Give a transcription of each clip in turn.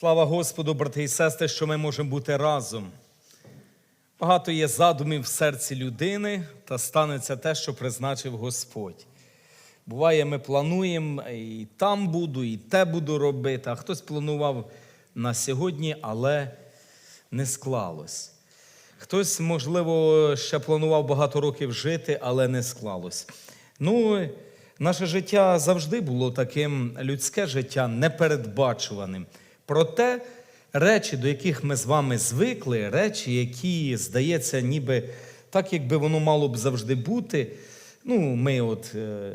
Слава Господу, брати і сестри, що ми можемо бути разом. Багато є задумів в серці людини, та станеться те, що призначив Господь. Буває, ми плануємо і там буду, і те буду робити, а хтось планував на сьогодні, але не склалось. Хтось, можливо, ще планував багато років жити, але не склалось. Ну, наше життя завжди було таким, людське життя непередбачуваним. Проте речі, до яких ми з вами звикли, речі, які, здається, ніби так, якби воно мало б завжди бути. Ну, ми от е,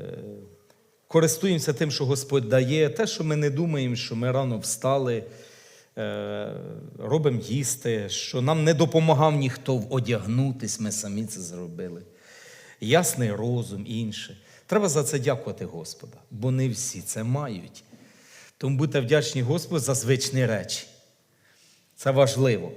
користуємося тим, що Господь дає, те, що ми не думаємо, що ми рано встали, робимо їсти, що нам не допомагав ніхто одягнутись, ми самі це зробили. Ясний розум інше. Треба за це дякувати Господа, бо не всі це мають. Тому будьте вдячні Господу за звичні речі. Це важливо.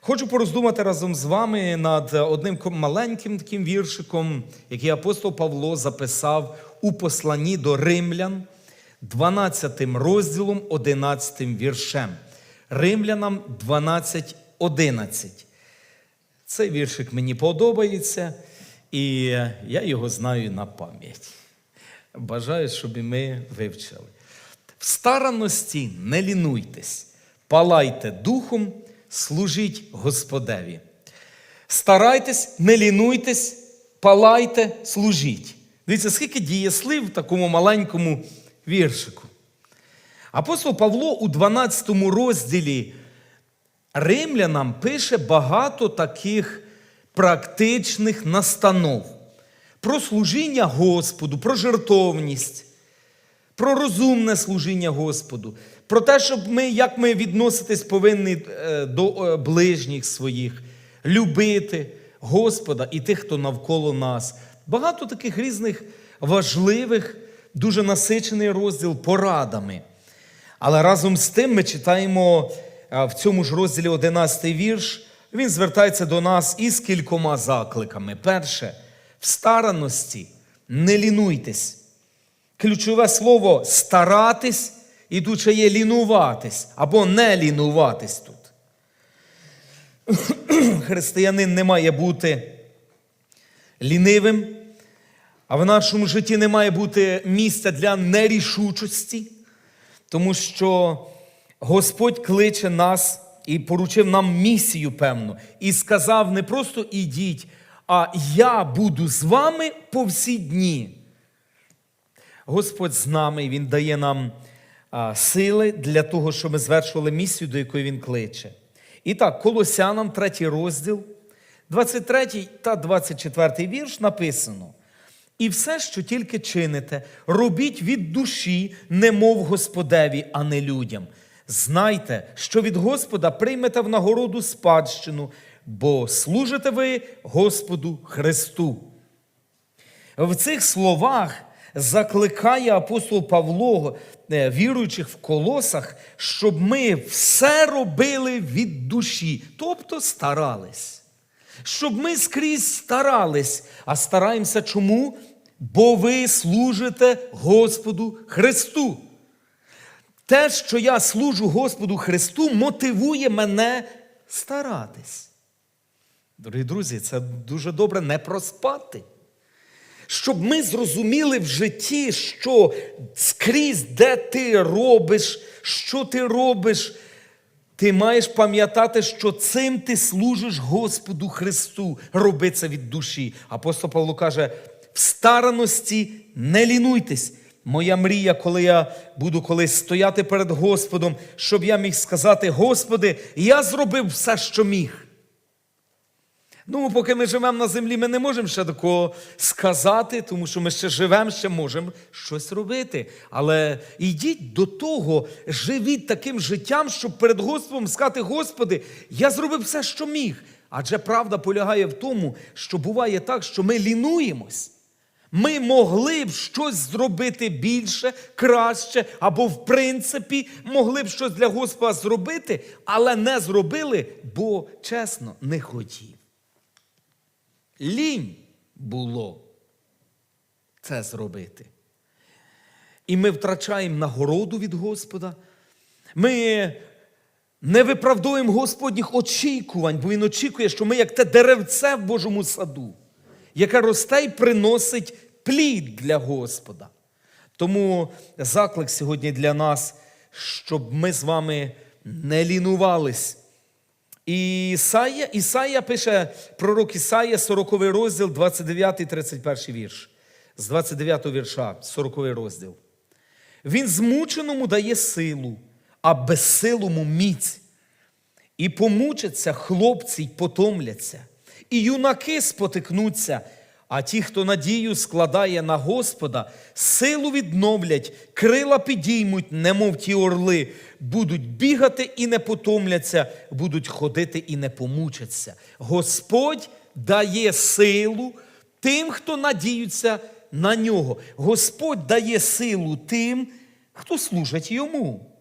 Хочу пороздумати разом з вами над одним маленьким таким віршиком, який апостол Павло записав у посланні до римлян, 12 розділом, 11 віршем. Римлянам 12, 11. Цей віршик мені подобається, і я його знаю на пам'ять. Бажаю, щоб і ми вивчили. В старанності не лінуйтесь, палайте духом, служіть Господеві. Старайтесь, не лінуйтесь, палайте, служіть. Дивіться, скільки дієслів в такому маленькому віршику. Апостол Павло у 12 розділі римлянам пише багато таких практичних настанов про служіння Господу, про жертовність, про розумне служіння Господу, про те, щоб ми, як ми відноситись повинні е, до е, ближніх своїх, любити Господа і тих, хто навколо нас. Багато таких різних важливих, дуже насичений розділ порадами. Але разом з тим ми читаємо в цьому ж розділі 11 вірш. Він звертається до нас із кількома закликами. Перше, в старанності не лінуйтесь. Ключове слово старатись, і є лінуватись або не лінуватись тут. Християнин не має бути лінивим, а в нашому житті не має бути місця для нерішучості, тому що Господь кличе нас і поручив нам місію певну, і сказав не просто ідіть, а я буду з вами по всі дні. Господь з нами, Він дає нам сили для того, щоб ми звершували місію, до якої Він кличе. І так, Колосянам, третій розділ, 23 та 24 вірш написано. І все, що тільки чините, робіть від душі, немов Господеві, а не людям. Знайте, що від Господа приймете в нагороду спадщину, бо служите ви Господу Христу. В цих словах закликає апостол Павло е, віруючих в колосах, щоб ми все робили від душі, тобто старались. Щоб ми скрізь старались, а стараємося чому? Бо ви служите Господу Христу. Те, що я служу Господу Христу, мотивує мене старатись. Дорогі друзі, це дуже добре не проспати. Щоб ми зрозуміли в житті, що скрізь, де ти робиш, що ти робиш, ти маєш пам'ятати, що цим ти служиш Господу Христу. Роби це від душі. Апостол Павло каже: в стараності не лінуйтесь. Моя мрія, коли я буду колись стояти перед Господом, щоб я міг сказати: Господи, я зробив все, що міг. Ну, поки ми живемо на землі, ми не можемо ще такого сказати, тому що ми ще живемо, ще можемо щось робити. Але йдіть до того, живіть таким життям, щоб перед Господом сказати, Господи, я зробив все, що міг. Адже правда полягає в тому, що буває так, що ми лінуємось. Ми могли б щось зробити більше, краще, або, в принципі, могли б щось для Господа зробити, але не зробили, бо чесно не хотів. Лінь було це зробити. І ми втрачаємо нагороду від Господа. Ми не виправдуємо Господніх очікувань, бо Він очікує, що ми, як те деревце в Божому саду, яке росте і приносить плід для Господа. Тому заклик сьогодні для нас, щоб ми з вами не лінувались. І Ісая пише, пророк Ісая, 40 розділ, 29 31 вірш. З 29 вірша, 40 розділ. Він змученому дає силу, а безсилому міць. І помучаться хлопці й потомляться, і юнаки спотикнуться, а ті, хто надію складає на Господа, силу відновлять, крила підіймуть, немов ті орли, будуть бігати і не потомляться, будуть ходити і не помучаться. Господь дає силу тим, хто надіються на нього. Господь дає силу тим, хто служить йому.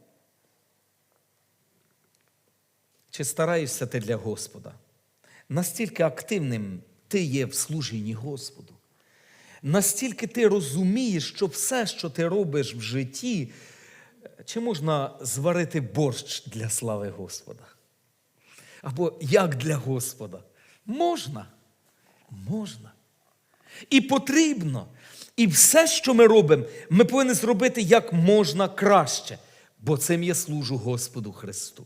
Чи стараєшся ти для Господа? Настільки активним ти є в служінні Господу. Настільки ти розумієш, що все, що ти робиш в житті, чи можна зварити борщ для слави Господа? Або як для Господа? Можна. Можна. І потрібно. І все, що ми робимо, ми повинні зробити як можна краще, бо цим я служу Господу Христу.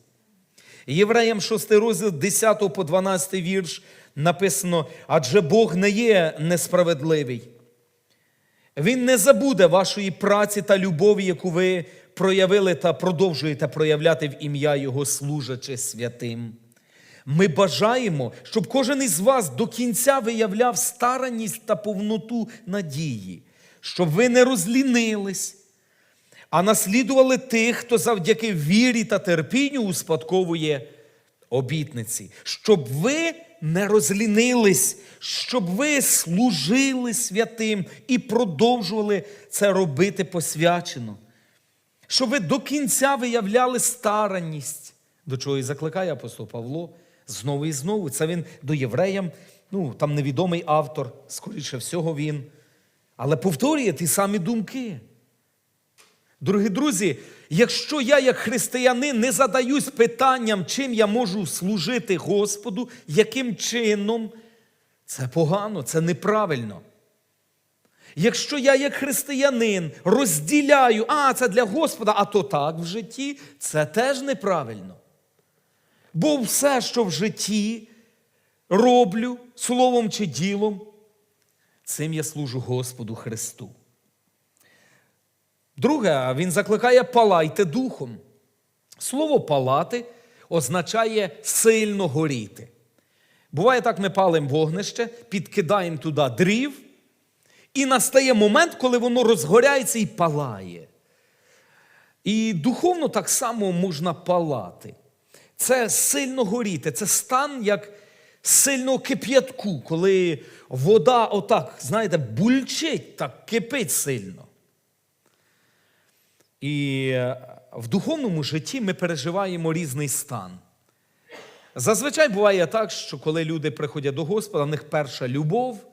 Євреям 6 розділ 10 по 12 вірш написано: адже Бог не є несправедливий. Він не забуде вашої праці та любові, яку ви проявили та продовжуєте проявляти в ім'я Його, служачи святим. Ми бажаємо, щоб кожен із вас до кінця виявляв старанність та повноту надії, щоб ви не розлінились, а наслідували тих, хто завдяки вірі та терпінню успадковує обітниці, щоб ви не розлінились, щоб ви служили святим і продовжували це робити посвячено, щоб ви до кінця виявляли старанність, до чого і закликає апостол Павло знову і знову. Це він до євреям, ну там невідомий автор, скоріше всього він, але повторює ті самі думки. Дорогі друзі, якщо я, як християнин, не задаюсь питанням, чим я можу служити Господу, яким чином, це погано, це неправильно. Якщо я, як християнин, розділяю, а це для Господа, а то так в житті, це теж неправильно. Бо все, що в житті роблю словом чи ділом, цим я служу Господу Христу. Друге, він закликає палайте духом. Слово палати означає сильно горіти. Буває так, ми палимо вогнище, підкидаємо туди дрів, і настає момент, коли воно розгоряється і палає. І духовно так само можна палати. Це сильно горіти, це стан як сильного кип'ятку, коли вода отак, знаєте, бульчить, так кипить сильно. І в духовному житті ми переживаємо різний стан. Зазвичай буває так, що коли люди приходять до Господа, в них перша любов,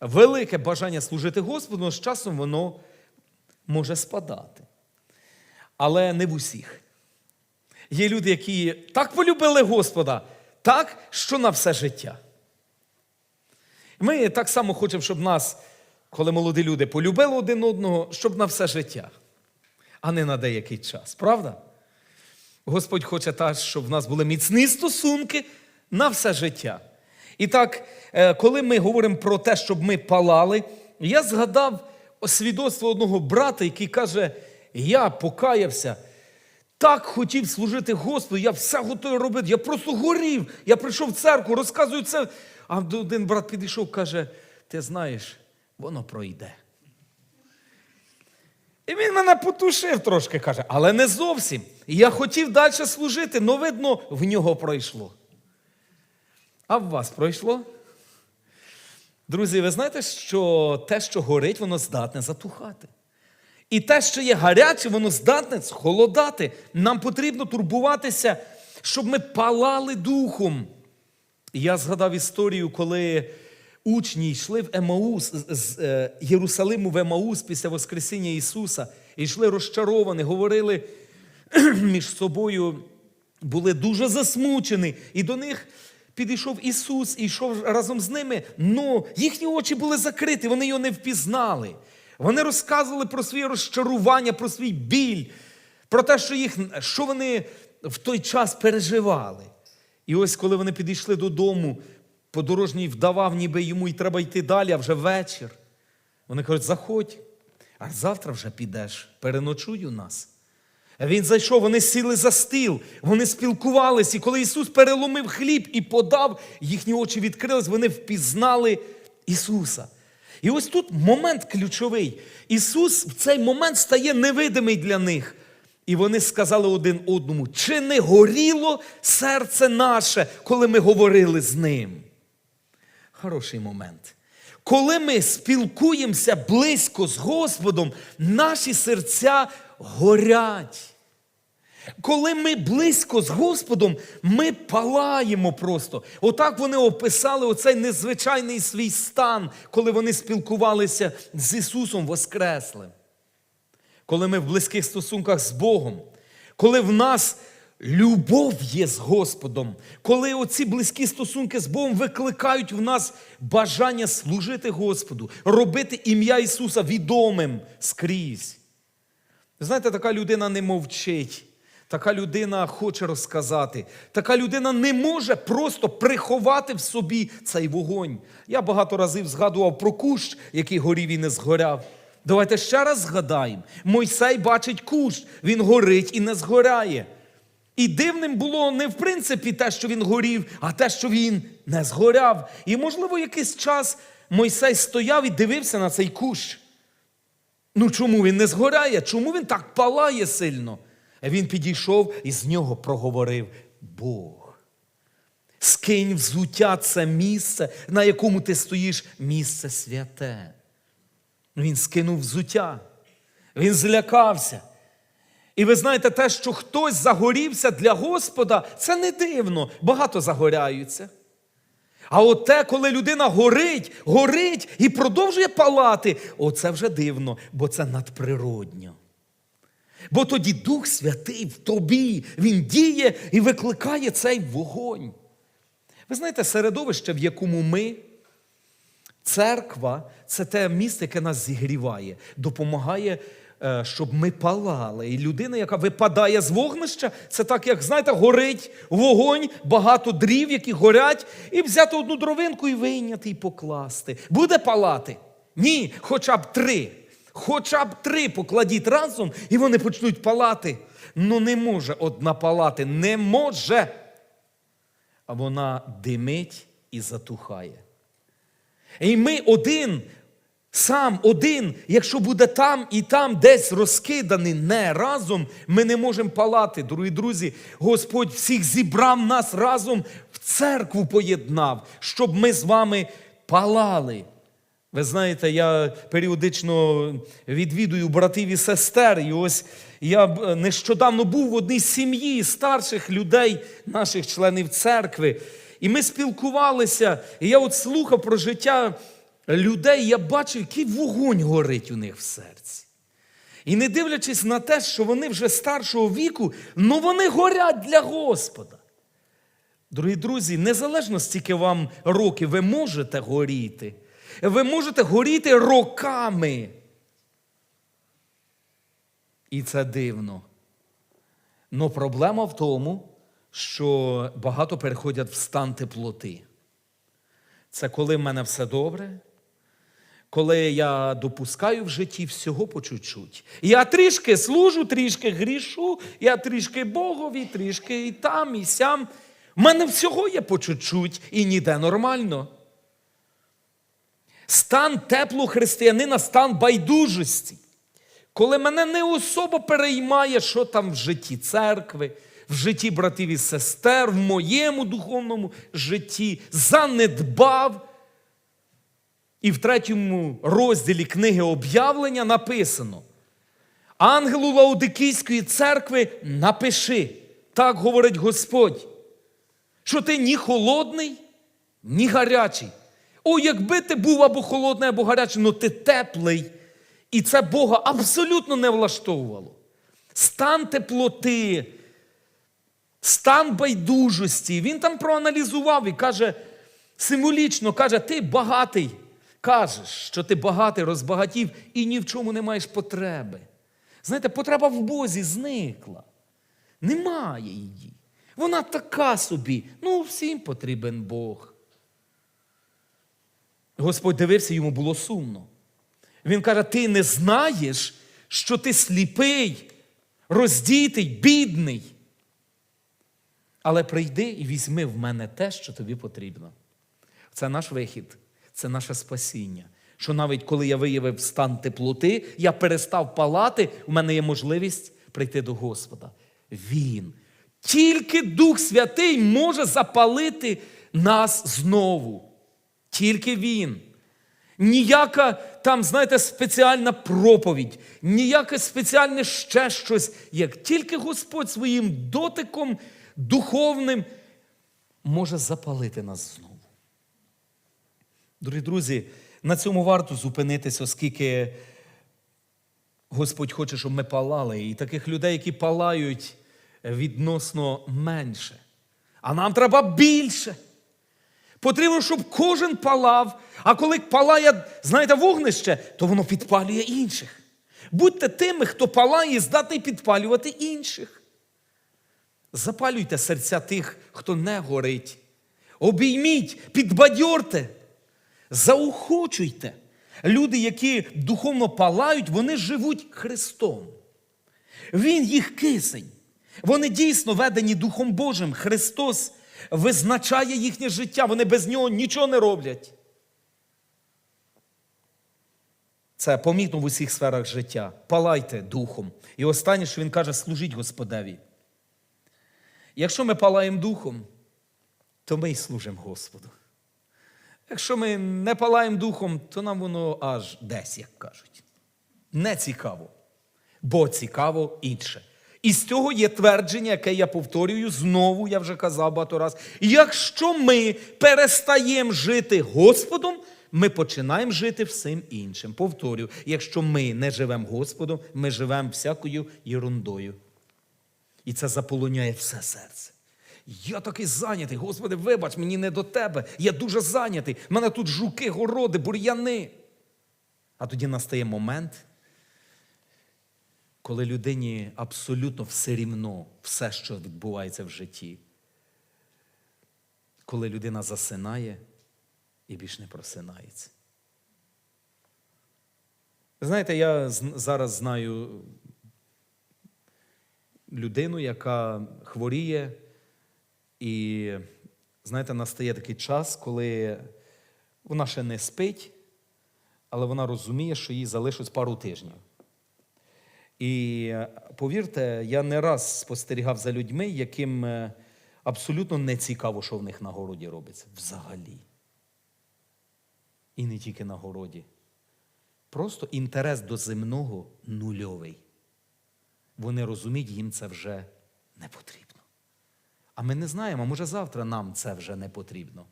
велике бажання служити Господу, з часом воно може спадати. Але не в усіх. Є люди, які так полюбили Господа, так, що на все життя. Ми так само хочемо, щоб нас, коли молоді люди, полюбили один одного, щоб на все життя, а не на деякий час. Правда? Господь хоче так, щоб в нас були міцні стосунки на все життя. І так, е, коли ми говоримо про те, щоб ми палали, я згадав свідоцтво одного брата, який каже: Я покаявся, так хотів служити Господу, я все готовий робити, я просто горів. Я прийшов в церкву, розказую це. А один брат підійшов каже: Ти знаєш, воно пройде. І він мене потушив трошки, каже, але не зовсім. І я хотів далі служити, але видно, в нього пройшло. А в вас пройшло? Друзі, ви знаєте, що те, що горить, воно здатне затухати. І те, що є гаряче, воно здатне холодати. Нам потрібно турбуватися, щоб ми палали духом. Я згадав історію, коли учні йшли в Емаус з- е, Єрусалиму в Емаус після Воскресіння Ісуса, і йшли розчаровані, говорили між собою, були дуже засмучені. І до них підійшов Ісус і йшов разом з ними. Ну, їхні очі були закриті, вони його не впізнали. Вони розказували про своє розчарування, про свій біль, про те, що, їх, що вони в той час переживали. І ось коли вони підійшли додому, подорожній вдавав, ніби йому й треба йти далі, а вже вечір. Вони кажуть, заходь, а завтра вже підеш, переночуй у нас. Він зайшов, вони сіли за стіл, вони спілкувалися. І коли Ісус переломив хліб і подав, їхні очі відкрились, вони впізнали Ісуса. І ось тут момент ключовий. Ісус в цей момент стає невидимий для них. І вони сказали один одному: чи не горіло серце наше, коли ми говорили з ним? Хороший момент. Коли ми спілкуємося близько з Господом, наші серця горять. Коли ми близько з Господом, ми палаємо просто. Отак вони описали оцей незвичайний свій стан, коли вони спілкувалися з Ісусом Воскреслим. Коли ми в близьких стосунках з Богом, коли в нас любов є з Господом, коли оці близькі стосунки з Богом викликають в нас бажання служити Господу, робити ім'я Ісуса відомим скрізь. Знаєте, така людина не мовчить. Така людина хоче розказати. Така людина не може просто приховати в собі цей вогонь. Я багато разів згадував про кущ, який горів і не згоряв. Давайте ще раз згадаємо. Мойсей бачить кущ, він горить і не згоряє. І дивним було не в принципі те, що він горів, а те, що він не згоряв. І, можливо, якийсь час Мойсей стояв і дивився на цей кущ. Ну чому він не згоряє? Чому він так палає сильно? Він підійшов і з нього проговорив Бог. Скинь взуття це місце, на якому ти стоїш, місце святе. Він скинув взуття, він злякався. І ви знаєте, те, що хтось загорівся для Господа, це не дивно, багато загоряються. А от те, коли людина горить, горить і продовжує палати, оце вже дивно, бо це надприродньо. Бо тоді Дух Святий в тобі, Він діє і викликає цей вогонь. Ви знаєте, середовище, в якому ми, церква, це те місце, яке нас зігріває, допомагає, щоб ми палали. І людина, яка випадає з вогнища, це так, як, знаєте, горить вогонь, багато дрів, які горять, і взяти одну дровинку і вийняти і покласти. Буде палати? Ні, хоча б три. Хоча б три покладіть разом, і вони почнуть палати. Ну не може одна палати, не може. А вона димить і затухає. І ми один, сам один, якщо буде там і там десь розкиданий не разом, ми не можемо палати. Дорогі друзі, Господь всіх зібрав нас разом в церкву поєднав, щоб ми з вами палали. Ви знаєте, я періодично відвідую братів і сестер, і ось я нещодавно був в одній сім'ї старших людей, наших членів церкви. І ми спілкувалися, і я от слухав про життя людей, я бачив, який вогонь горить у них в серці. І не дивлячись на те, що вони вже старшого віку, ну вони горять для Господа. Дорогі друзі, незалежно стільки вам років, ви можете горіти. Ви можете горіти роками. І це дивно. Но проблема в тому, що багато переходять в стан теплоти. Це коли в мене все добре, коли я допускаю в житті всього по чуть-чуть. Я трішки служу, трішки грішу, я трішки Богові, трішки і там, і сям. У мене всього є по чуть-чуть і ніде нормально. Стан теплого християнина, стан байдужості. Коли мене не особо переймає, що там в житті церкви, в житті братів і сестер, в моєму духовному житті, занедбав. І в третьому розділі книги об'явлення написано: Ангелу Лаудикійської церкви напиши, так говорить Господь, що ти ні холодний, ні гарячий. О, якби ти був або холодний, або гарячий, але ти теплий. І це Бога абсолютно не влаштовувало. Стан теплоти, стан байдужості. Він там проаналізував і каже, символічно каже, ти багатий. Кажеш, що ти багатий, розбагатів і ні в чому не маєш потреби. Знаєте, потреба в Бозі зникла. Немає її. Вона така собі. Ну, всім потрібен Бог. Господь дивився, йому було сумно. Він каже: ти не знаєш, що ти сліпий, роздітий, бідний. Але прийди і візьми в мене те, що тобі потрібно. Це наш вихід, це наше спасіння. Що навіть коли я виявив стан теплоти, я перестав палати, у мене є можливість прийти до Господа. Він, тільки Дух Святий може запалити нас знову. Тільки Він. Ніяка там, знаєте, спеціальна проповідь, ніяке спеціальне ще щось, як тільки Господь своїм дотиком духовним може запалити нас знову. Дорогі друзі, на цьому варто зупинитися, оскільки Господь хоче, щоб ми палали. І таких людей, які палають відносно менше. А нам треба більше. Потрібно, щоб кожен палав, а коли палає, знаєте, вогнище, то воно підпалює інших. Будьте тими, хто палає, здатний підпалювати інших. Запалюйте серця тих, хто не горить. Обійміть, підбадьорте, заохочуйте. Люди, які духовно палають, вони живуть Христом. Він їх кисень. Вони дійсно ведені Духом Божим. Христос визначає їхнє життя, вони без нього нічого не роблять. Це помітно в усіх сферах життя. Палайте духом. І останнє, що він каже, служіть Господеві. Якщо ми палаємо духом, то ми й служимо Господу. Якщо ми не палаємо духом, то нам воно аж десь, як кажуть. Не цікаво, бо цікаво інше. І з цього є твердження, яке я повторюю, знову я вже казав багато раз. Якщо ми перестаємо жити Господом, ми починаємо жити всім іншим. Повторюю, якщо ми не живемо Господом, ми живемо всякою ерундою. І це заполоняє все серце. Я такий зайнятий, Господи, вибач, мені не до тебе. Я дуже зайнятий. У мене тут жуки, городи, бур'яни. А тоді настає момент, коли людині абсолютно все рівно, все, що відбувається в житті. Коли людина засинає і більш не просинається. Знаєте, я зараз знаю людину, яка хворіє, і, знаєте, настає такий час, коли вона ще не спить, але вона розуміє, що їй залишилось пару тижнів. І повірте, я не раз спостерігав за людьми, яким е, абсолютно не цікаво, що в них на городі робиться. Взагалі. І не тільки на городі. Просто інтерес до земного нульовий. Вони розуміють, їм це вже не потрібно. А ми не знаємо, може завтра нам це вже не потрібно.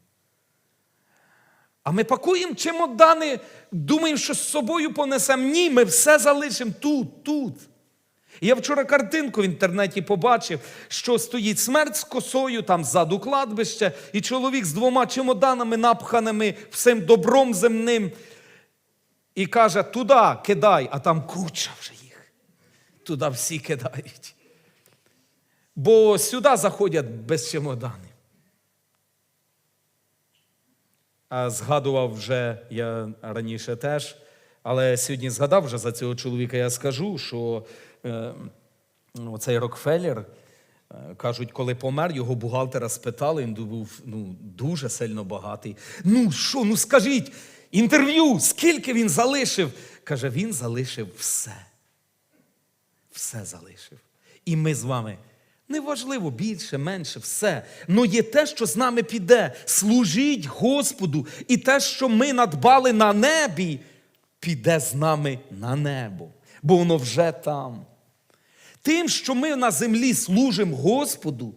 А ми пакуємо чемодани, думаємо, що з собою понесемо. Ні, ми все залишимо тут, тут. Я вчора картинку в інтернеті побачив, що стоїть смерть з косою, там ззаду кладбище, і чоловік з двома чемоданами, напханими всім добром земним. І каже, туди кидай, а там куча вже їх. Туди всі кидають. Бо сюди заходять без чемоданів. А згадував вже я раніше теж, але сьогодні згадав вже за цього чоловіка, я скажу, що е, оцей Рокфеллер, е, кажуть, коли помер, його бухгалтера спитали, він був ну, дуже сильно багатий. Ну що, ну скажіть, інтерв'ю, скільки він залишив? Каже, він залишив все. Все залишив. І ми з вами. Неважливо більше, менше, все. Но є те, що з нами піде. Служіть Господу. І те, що ми надбали на небі, піде з нами на небо. Бо воно вже там. Тим, що ми на землі служимо Господу,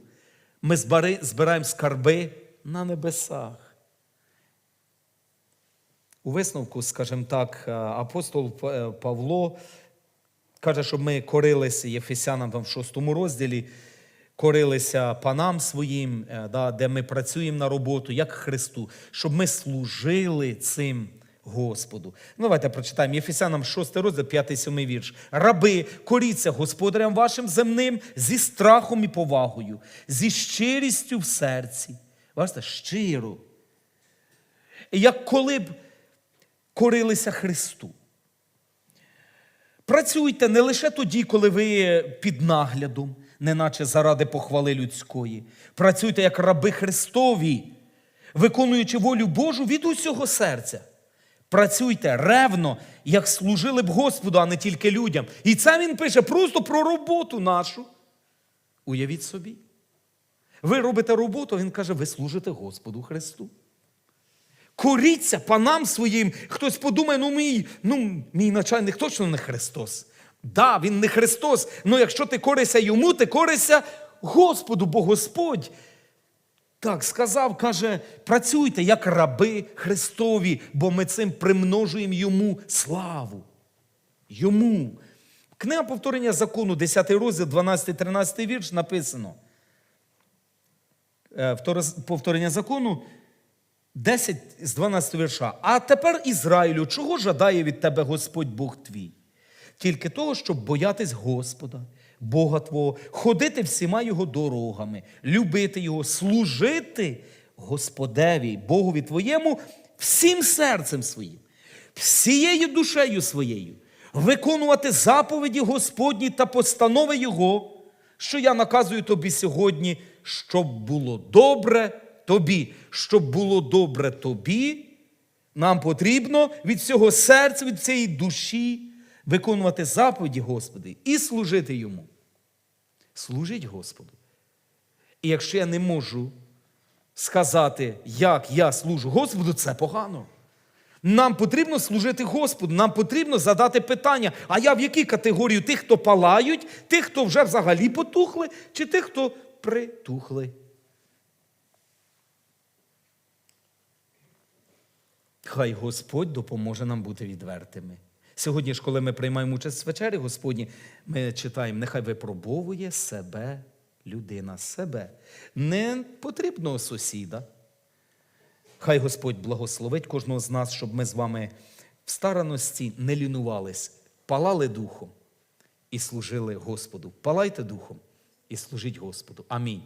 ми збираємо скарби на небесах. у висновку, скажімо так, е, апостол е, Павло каже, щоб ми корилися Єфесянам в шостому розділі, корилися панам своїм, е, да, де ми працюємо на роботу, як Христу, щоб ми служили цим Господу. Ну, давайте прочитаємо Єфесянам 6 розділ, 5-7 вірш. Раби, коріться господарям вашим земним зі страхом і повагою, зі щирістю в серці. Бачите, щиро. Як коли б корилися Христу. Працюйте не лише тоді, коли ви під наглядом, неначе заради похвали людської. Працюйте як раби Христові, виконуючи волю Божу від усього серця. Працюйте ревно, як служили б Господу, а не тільки людям. І це він пише просто про роботу нашу. Уявіть собі. Ви робите роботу, він каже, ви служите Господу Христу. Коріться панам своїм. Хтось подумає, ну мій, ну, мій начальник точно не Христос. Да, він не Христос, але якщо ти корися йому, ти корися Господу, бо Господь так сказав, каже, працюйте як раби Христові, бо ми цим примножуємо йому славу. Йому. Книга повторення закону, 10 розділ, 12-13 вірш написано. Е, Повторення закону, 10 з 12 вірша. А тепер Ізраїлю, чого жадає від тебе Господь Бог твій? Тільки того, щоб боятись Господа, Бога Твого, ходити всіма Його дорогами, любити Його, служити Господеві, Богові твоєму всім серцем своїм, всією душею своєю, виконувати заповіді Господні та постанови Його, що я наказую тобі сьогодні, щоб було добре тобі, щоб було добре тобі, нам потрібно від всього серця, від цієї душі виконувати заповіді Господи і служити Йому. Служить Господу. І якщо я не можу сказати, як я служу Господу, це погано. Нам потрібно служити Господу, нам потрібно задати питання, а я в якій категорії тих, хто палають, тих, хто вже взагалі потухли, чи тих, хто притухли. Хай Господь допоможе нам бути відвертими. Сьогодні ж, коли ми приймаємо участь в вечері Господні, ми читаємо, нехай випробовує себе людина, себе. Не потрібного сусіда. Хай Господь благословить кожного з нас, щоб ми з вами в стараності не лінувались, палали духом і служили Господу. Палайте духом і служіть Господу. Амінь.